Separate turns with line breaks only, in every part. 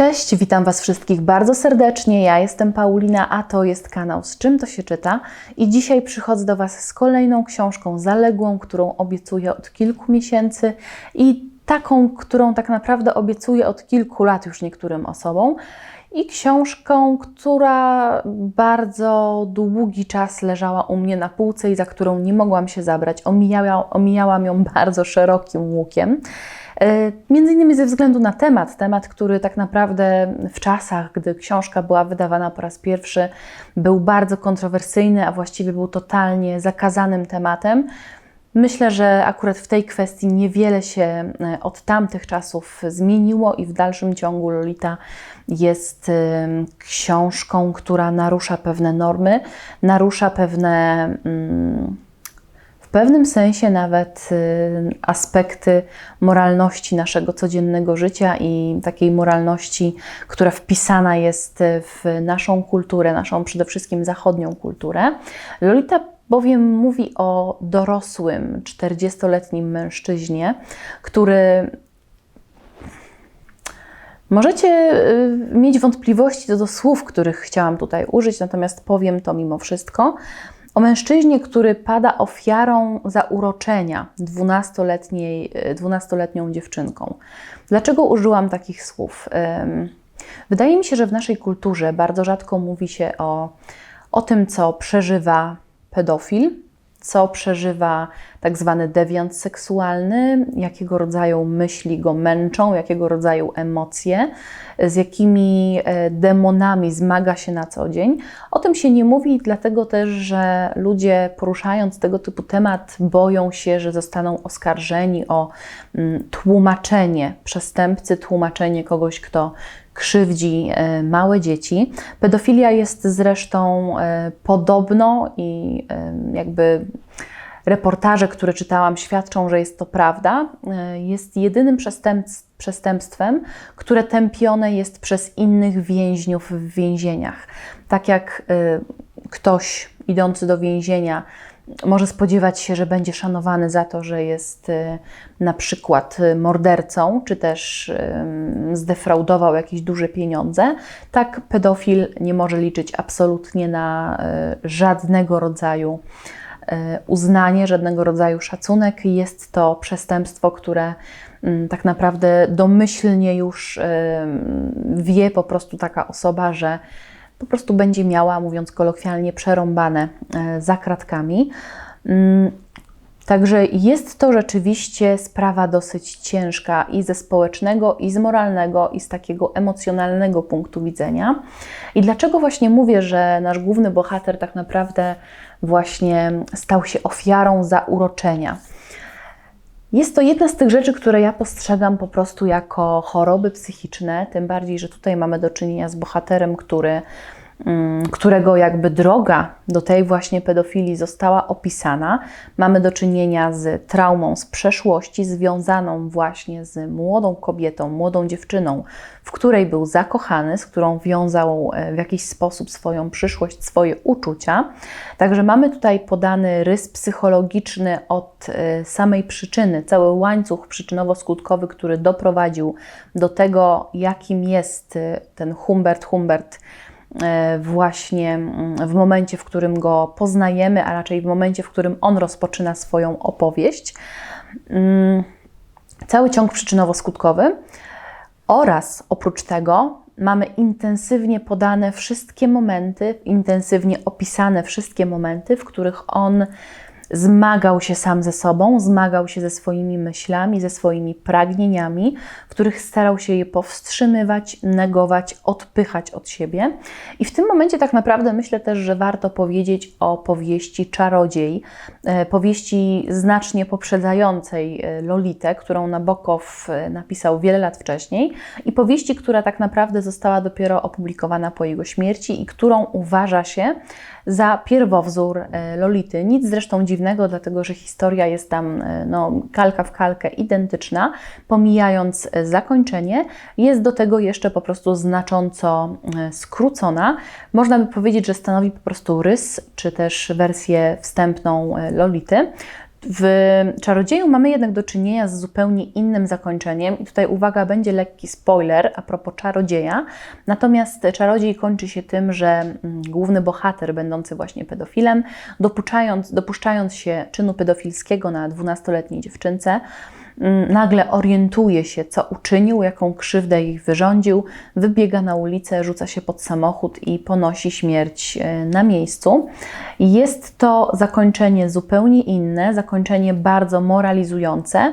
Cześć, witam Was wszystkich bardzo serdecznie. Ja jestem Paulina, a to jest kanał Z czym to się czyta. I dzisiaj przychodzę do Was z kolejną książką zaległą, którą obiecuję od kilku miesięcy i taką, którą tak naprawdę obiecuję od kilku lat już niektórym osobom. I książką, która bardzo długi czas leżała u mnie na półce i za którą nie mogłam się zabrać. Omijała, omijałam ją bardzo szerokim łukiem. E, między innymi ze względu na temat, temat, który tak naprawdę w czasach, gdy książka była wydawana po raz pierwszy, był bardzo kontrowersyjny, a właściwie był totalnie zakazanym tematem. Myślę, że akurat w tej kwestii niewiele się e, od tamtych czasów zmieniło i w dalszym ciągu Lolita jest e, książką, która narusza pewne normy, narusza pewne. W pewnym sensie nawet y, aspekty moralności naszego codziennego życia i takiej moralności, która wpisana jest w naszą kulturę, naszą przede wszystkim zachodnią kulturę. Lolita bowiem mówi o dorosłym, 40-letnim mężczyźnie, który Możecie y, mieć wątpliwości co do słów, których chciałam tutaj użyć, natomiast powiem to mimo wszystko. O mężczyźnie, który pada ofiarą zauroczenia 12-letniej, 12-letnią dziewczynką. Dlaczego użyłam takich słów? Wydaje mi się, że w naszej kulturze bardzo rzadko mówi się o, o tym, co przeżywa pedofil, co przeżywa tak zwany dewiant seksualny, jakiego rodzaju myśli go męczą, jakiego rodzaju emocje, z jakimi e, demonami zmaga się na co dzień. O tym się nie mówi, dlatego też, że ludzie poruszając tego typu temat boją się, że zostaną oskarżeni o mm, tłumaczenie przestępcy, tłumaczenie kogoś, kto krzywdzi e, małe dzieci. Pedofilia jest zresztą e, podobno i jakby reportaże, które czytałam, świadczą, że jest to prawda. E, jest jedynym przestępstwem, które tępione jest przez innych więźniów w więzieniach. Tak jak e, ktoś idący do więzienia może spodziewać się, że będzie szanowany za to, że jest e, na przykład mordercą, czy też zdefraudował jakieś duże pieniądze, tak pedofil nie może liczyć absolutnie na żadnego rodzaju uznanie, żadnego rodzaju szacunek. Jest to przestępstwo, które tak naprawdę domyślnie już wie po prostu taka osoba, że po prostu będzie miała, mówiąc kolokwialnie, przerąbane e, za kratkami. Mm, także jest to rzeczywiście sprawa dosyć ciężka i ze społecznego, i z moralnego, i z takiego emocjonalnego punktu widzenia. I dlaczego właśnie mówię, że nasz główny bohater tak naprawdę właśnie stał się ofiarą zauroczenia. Jest to jedna z tych rzeczy, które ja postrzegam po prostu jako choroby psychiczne, tym bardziej, że tutaj mamy do czynienia z bohaterem, który którego jakby droga do tej właśnie pedofilii została opisana. Mamy do czynienia z traumą z przeszłości, związaną właśnie z młodą kobietą, młodą dziewczyną, w której był zakochany, z którą wiązał e, w jakiś sposób swoją przyszłość, swoje uczucia. Także mamy tutaj podany rys psychologiczny od e, samej przyczyny, cały łańcuch przyczynowo-skutkowy, który doprowadził do tego, jakim jest e, ten Humbert Humbert właśnie mm, w momencie, w którym go poznajemy, a raczej w momencie, w którym on rozpoczyna swoją opowieść. Mm, cały ciąg przyczynowo-skutkowy oraz oprócz tego mamy intensywnie podane wszystkie momenty, intensywnie opisane wszystkie momenty, w których on zmagał się sam ze sobą, zmagał się ze swoimi myślami, ze swoimi pragnieniami, w których starał się je powstrzymywać, negować, odpychać od siebie. I w tym momencie tak naprawdę myślę też, że warto powiedzieć o powieści Czarodziej, e, powieści znacznie poprzedzającej e, Lolitę, którą Nabokow e, napisał wiele lat wcześniej i powieści, która tak naprawdę została dopiero opublikowana po jego śmierci i którą uważa się za pierwowzór Lolity. Nic zresztą dziwnego, dlatego że historia jest tam e, no, kalka w kalkę identyczna, pomijając e, zakończenie, jest do tego jeszcze po prostu znacząco skrócona. Można by powiedzieć, że stanowi po prostu rys, czy też wersję wstępną Lolity. W Czarodzieju mamy jednak do czynienia z zupełnie innym zakończeniem i tutaj uwaga, będzie lekki spoiler a propos Czarodzieja. Natomiast Czarodziej kończy się tym, że mm, główny bohater, będący właśnie pedofilem, dopuszczając, dopuszczając się czynu pedofilskiego na 12-letniej dziewczynce, nagle orientuje się, co uczynił, jaką krzywdę ich wyrządził, wybiega na ulicę, rzuca się pod samochód i ponosi śmierć e, na miejscu. Jest to zakończenie zupełnie inne, zakończenie bardzo moralizujące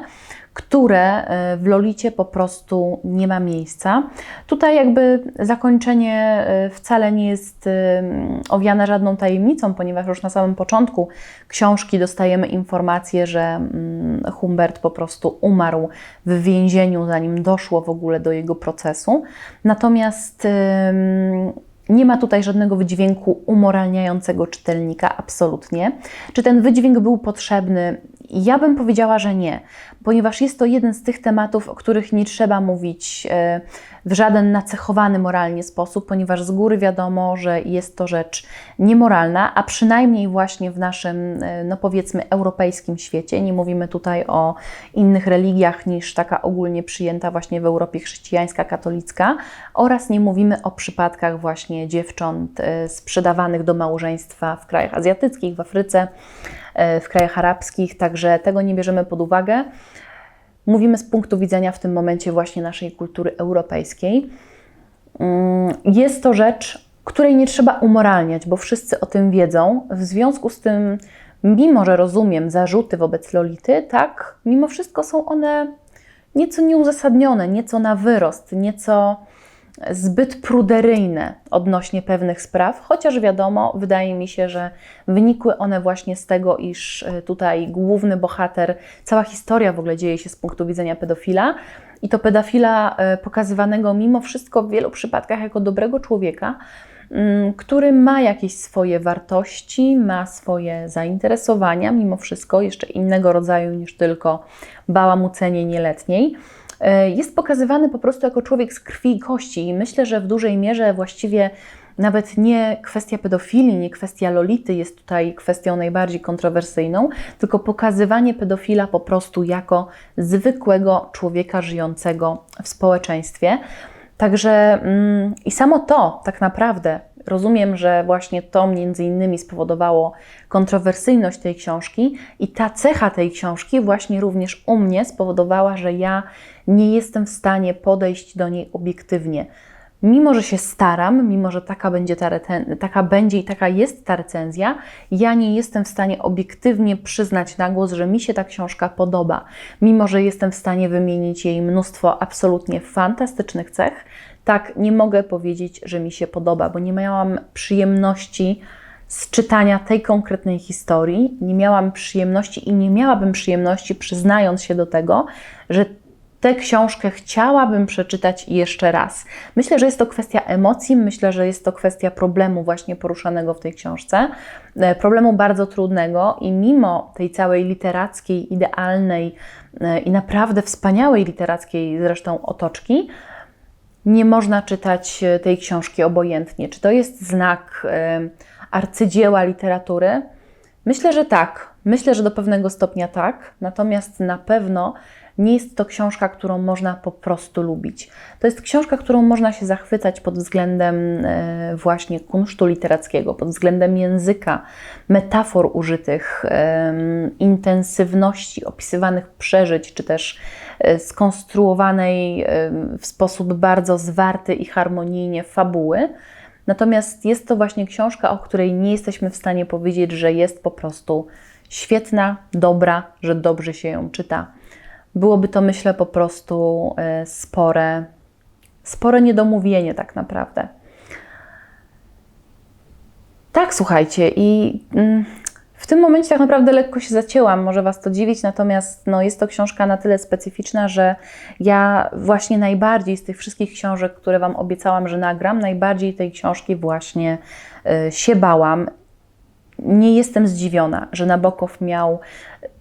które e, w Lolicie po prostu nie ma miejsca. Tutaj jakby zakończenie e, wcale nie jest e, owiane żadną tajemnicą, ponieważ już na samym początku książki dostajemy informację, że mm, Humbert po prostu umarł w więzieniu, zanim doszło w ogóle do jego procesu. Natomiast nie ma tutaj żadnego wydźwięku umoralniającego czytelnika, absolutnie. Czy ten wydźwięk był potrzebny? Ja bym powiedziała, że nie, ponieważ jest to jeden z tych tematów, o których nie trzeba mówić e, w żaden nacechowany moralnie sposób, ponieważ z góry wiadomo, że jest to rzecz niemoralna, a przynajmniej właśnie w naszym, e, no powiedzmy, europejskim świecie. Nie mówimy tutaj o innych religiach niż taka ogólnie przyjęta właśnie w Europie chrześcijańska, katolicka, oraz nie mówimy o przypadkach właśnie dziewcząt e, sprzedawanych do małżeństwa w krajach azjatyckich, w Afryce, w krajach arabskich, także tego nie bierzemy pod uwagę. Mówimy z punktu widzenia w tym momencie właśnie naszej kultury europejskiej. Mm, jest to rzecz, której nie trzeba umoralniać, bo wszyscy o tym wiedzą. W związku z tym, mimo że rozumiem zarzuty wobec Lolity, tak, mimo wszystko są one nieco nieuzasadnione, nieco na wyrost, nieco zbyt pruderyjne odnośnie pewnych spraw, chociaż wiadomo, wydaje mi się, że wynikły one właśnie z tego, iż e, tutaj główny bohater, cała historia w ogóle dzieje się z punktu widzenia pedofila. I to pedofila e, pokazywanego mimo wszystko w wielu przypadkach jako dobrego człowieka, mm, który ma jakieś swoje wartości, ma swoje zainteresowania, mimo wszystko jeszcze innego rodzaju niż tylko bałamucenie nieletniej. E, jest pokazywany po prostu jako człowiek z krwi i kości i myślę, że w dużej mierze właściwie nawet nie kwestia pedofilii, nie kwestia Lolity jest tutaj kwestią najbardziej kontrowersyjną, tylko pokazywanie pedofila po prostu jako zwykłego człowieka żyjącego w społeczeństwie. Także mm, i samo to tak naprawdę rozumiem, że właśnie to między innymi spowodowało kontrowersyjność tej książki i ta cecha tej książki właśnie również u mnie spowodowała, że ja nie jestem w stanie podejść do niej obiektywnie. Mimo, że się staram, mimo, że taka będzie, ta taka będzie i taka jest ta recenzja, ja nie jestem w stanie obiektywnie przyznać na głos, że mi się ta książka podoba. Mimo, że jestem w stanie wymienić jej mnóstwo absolutnie fantastycznych cech, tak nie mogę powiedzieć, że mi się podoba, bo nie miałam przyjemności z czytania tej konkretnej historii, nie miałam przyjemności i nie miałabym przyjemności, przyznając się do tego, że tę książkę chciałabym przeczytać jeszcze raz. Myślę, że jest to kwestia emocji, myślę, że jest to kwestia problemu właśnie poruszanego w tej książce, e, problemu bardzo trudnego i mimo tej całej literackiej, idealnej e, i naprawdę wspaniałej literackiej zresztą otoczki, nie można czytać e, tej książki obojętnie. Czy to jest znak arcydzieła literatury? Myślę, że tak. Myślę, że do pewnego stopnia tak. Natomiast na pewno nie jest to książka, którą można po prostu lubić. To jest książka, którą można się zachwycać pod względem e, właśnie kunsztu literackiego, pod względem języka, metafor użytych, intensywności opisywanych przeżyć, czy też e, skonstruowanej w sposób bardzo zwarty i harmonijnie fabuły. Natomiast jest to właśnie książka, o której nie jesteśmy w stanie powiedzieć, że jest po prostu świetna, dobra, że dobrze się ją czyta byłoby to, myślę, po prostu e, spore, spore niedomówienie, tak naprawdę. Tak, słuchajcie, i mm, w tym momencie tak naprawdę lekko się zacięłam, może Was to dziwić, natomiast no, jest to książka na tyle specyficzna, że ja właśnie najbardziej z tych wszystkich książek, które Wam obiecałam, że nagram, najbardziej tej książki właśnie y, się bałam. Nie jestem zdziwiona, że Nabokow miał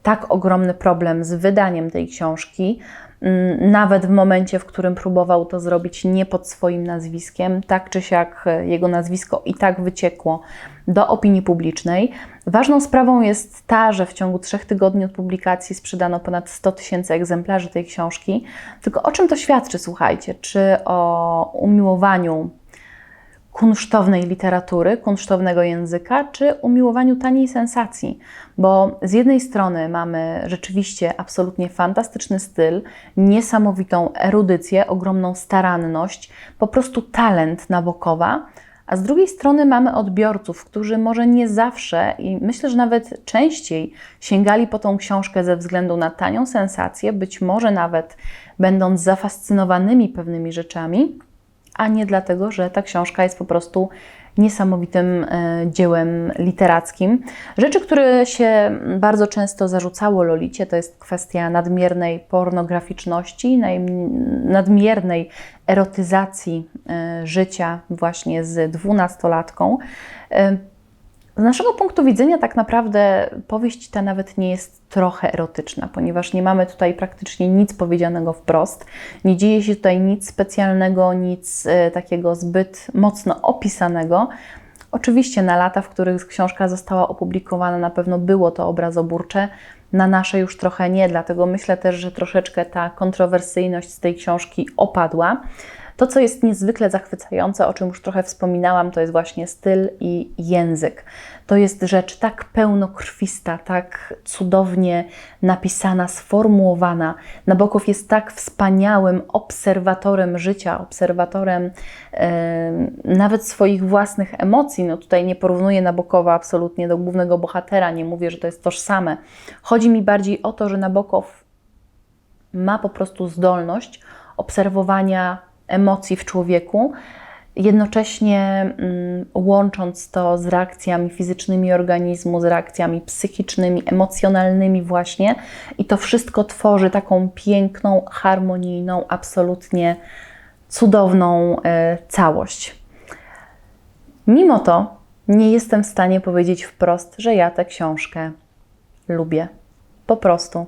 tak ogromny problem z wydaniem tej książki, mm, nawet w momencie, w którym próbował to zrobić nie pod swoim nazwiskiem, tak czy siak e, jego nazwisko i tak wyciekło do opinii publicznej. Ważną sprawą jest ta, że w ciągu trzech tygodni od publikacji sprzedano ponad 100 tysięcy egzemplarzy tej książki. Tylko o czym to świadczy, słuchajcie? Czy o umiłowaniu kunsztownej literatury, kunsztownego języka, czy umiłowaniu taniej sensacji. Bo z jednej strony mamy rzeczywiście absolutnie fantastyczny styl, niesamowitą erudycję, ogromną staranność, po prostu talent Nabokowa, a z drugiej strony mamy odbiorców, którzy może nie zawsze i myślę, że nawet częściej sięgali po tą książkę ze względu na tanią sensację, być może nawet będąc zafascynowanymi pewnymi rzeczami, a nie dlatego, że ta książka jest po prostu niesamowitym e, dziełem literackim. Rzeczy, które się bardzo często zarzucało Lolicie, to jest kwestia nadmiernej pornograficzności, nadmiernej erotyzacji e, życia właśnie z dwunastolatką. Z naszego punktu widzenia, tak naprawdę powieść ta nawet nie jest trochę erotyczna, ponieważ nie mamy tutaj praktycznie nic powiedzianego wprost. Nie dzieje się tutaj nic specjalnego, nic e, takiego zbyt mocno opisanego. Oczywiście na lata, w których książka została opublikowana, na pewno było to obrazoburcze, na nasze już trochę nie, dlatego myślę też, że troszeczkę ta kontrowersyjność z tej książki opadła. To, co jest niezwykle zachwycające, o czym już trochę wspominałam, to jest właśnie styl i język. To jest rzecz tak pełnokrwista, tak cudownie napisana, sformułowana. Nabokow jest tak wspaniałym obserwatorem życia, obserwatorem e, nawet swoich własnych emocji. No tutaj nie porównuję Nabokowa absolutnie do głównego bohatera, nie mówię, że to jest tożsame. Chodzi mi bardziej o to, że Nabokow ma po prostu zdolność obserwowania emocji w człowieku, jednocześnie mm, łącząc to z reakcjami fizycznymi organizmu, z reakcjami psychicznymi, emocjonalnymi, właśnie, i to wszystko tworzy taką piękną, harmonijną, absolutnie cudowną e, całość. Mimo to nie jestem w stanie powiedzieć wprost, że ja tę książkę lubię. Po prostu.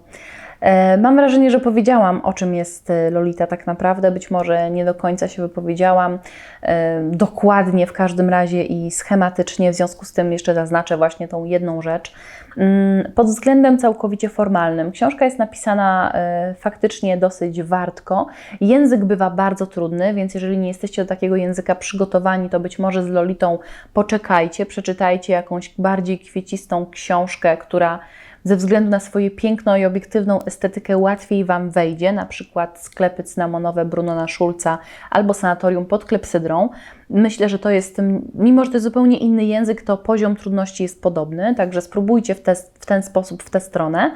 E, mam wrażenie, że powiedziałam, o czym jest e, Lolita tak naprawdę. Być może nie do końca się wypowiedziałam e, dokładnie w każdym razie i schematycznie. W związku z tym jeszcze zaznaczę właśnie tą jedną rzecz. Mm, pod względem całkowicie formalnym, książka jest napisana faktycznie dosyć wartko. Język bywa bardzo trudny, więc jeżeli nie jesteście do takiego języka przygotowani, to być może z Lolitą poczekajcie, przeczytajcie jakąś bardziej kwiecistą książkę, która ze względu na swoje piękno i obiektywną estetykę łatwiej Wam wejdzie, na przykład sklepy cynamonowe Brunona Schulza albo sanatorium pod klepsydrą. Myślę, że to jest, mimo że to jest zupełnie inny język, to poziom trudności jest podobny, także spróbujcie w, te, w ten sposób, w tę stronę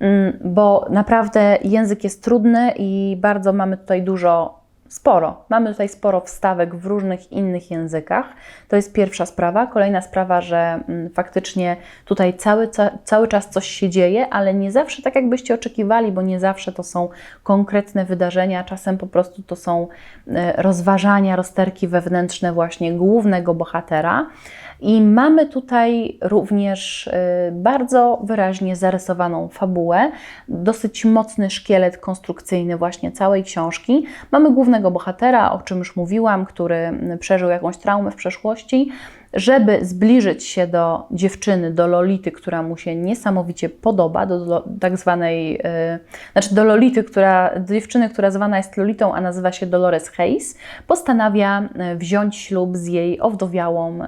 mm, bo naprawdę język jest trudny i bardzo mamy tutaj dużo sporo. Mamy tutaj sporo wstawek w różnych innych językach. To jest pierwsza sprawa. Kolejna sprawa, że mm, faktycznie tutaj cały, ca, cały czas coś się dzieje, ale nie zawsze tak, jakbyście oczekiwali, bo nie zawsze to są konkretne wydarzenia, czasem po prostu to są e, rozważania, rozterki wewnętrzne właśnie głównego bohatera. I mamy tutaj również y, bardzo wyraźnie zarysowaną fabułę, dosyć mocny szkielet konstrukcyjny właśnie całej książki. Mamy głównego bohatera, o czym już mówiłam, który przeżył jakąś traumę w przeszłości żeby zbliżyć się do dziewczyny, do Lolity, która mu się niesamowicie podoba, do, do tak zwanej, yy, znaczy do Lolity, która, do dziewczyny, która zwana jest Lolitą, a nazywa się Dolores Hayes, postanawia e, wziąć ślub z jej owdowiałą yy,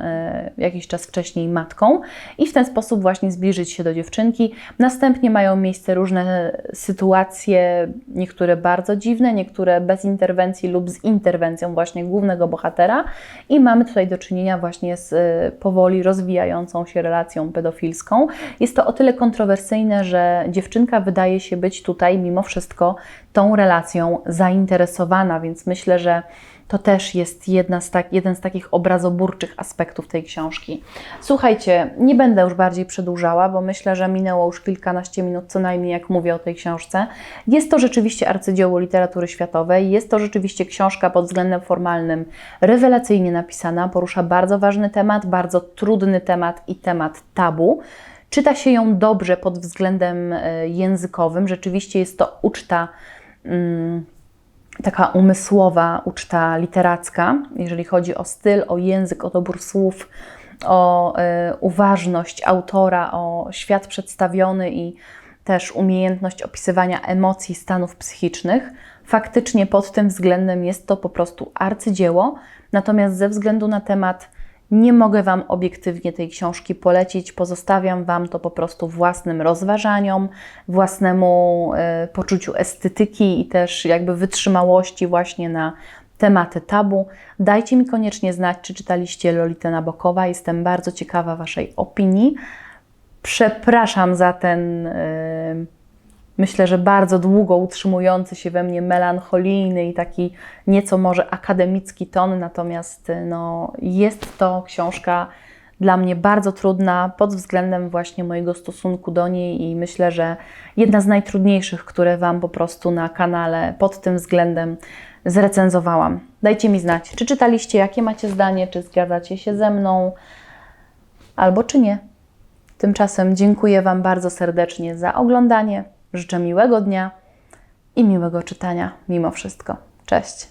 jakiś czas wcześniej matką i w ten sposób właśnie zbliżyć się do dziewczynki. Następnie mają miejsce różne sytuacje, niektóre bardzo dziwne, niektóre bez interwencji lub z interwencją właśnie głównego bohatera i mamy tutaj do czynienia właśnie z Powoli rozwijającą się relacją pedofilską. Jest to o tyle kontrowersyjne, że dziewczynka wydaje się być tutaj mimo wszystko tą relacją zainteresowana, więc myślę, że to też jest jedna z tak, jeden z takich obrazoburczych aspektów tej książki. Słuchajcie, nie będę już bardziej przedłużała, bo myślę, że minęło już kilkanaście minut co najmniej, jak mówię o tej książce. Jest to rzeczywiście arcydzieło literatury światowej, jest to rzeczywiście książka pod względem formalnym rewelacyjnie napisana, porusza bardzo ważny temat, bardzo trudny temat i temat tabu Czyta się ją dobrze pod względem e, językowym. Rzeczywiście jest to uczta. Mm, taka umysłowa, uczta literacka, jeżeli chodzi o styl, o język, o dobór słów, o y, uważność autora, o świat przedstawiony i też umiejętność opisywania emocji, stanów psychicznych. Faktycznie pod tym względem jest to po prostu arcydzieło, natomiast ze względu na temat nie mogę Wam obiektywnie tej książki polecić. Pozostawiam Wam to po prostu własnym rozważaniom, własnemu y, poczuciu estetyki i też jakby wytrzymałości właśnie na tematy tabu. Dajcie mi koniecznie znać, czy czytaliście Lolitę Nabokowa. Jestem bardzo ciekawa Waszej opinii. Przepraszam za ten, y, myślę, że bardzo długo utrzymujący się we mnie melancholijny i taki nieco może akademicki ton, natomiast y, no, jest to książka dla mnie bardzo trudna pod względem właśnie mojego stosunku do niej i myślę, że jedna z najtrudniejszych, które Wam po prostu na kanale pod tym względem zrecenzowałam. Dajcie mi znać, czy czytaliście, jakie macie zdanie, czy zgadzacie się ze mną, albo czy nie. Tymczasem dziękuję Wam bardzo serdecznie za oglądanie. Życzę miłego dnia i miłego czytania mimo wszystko. Cześć!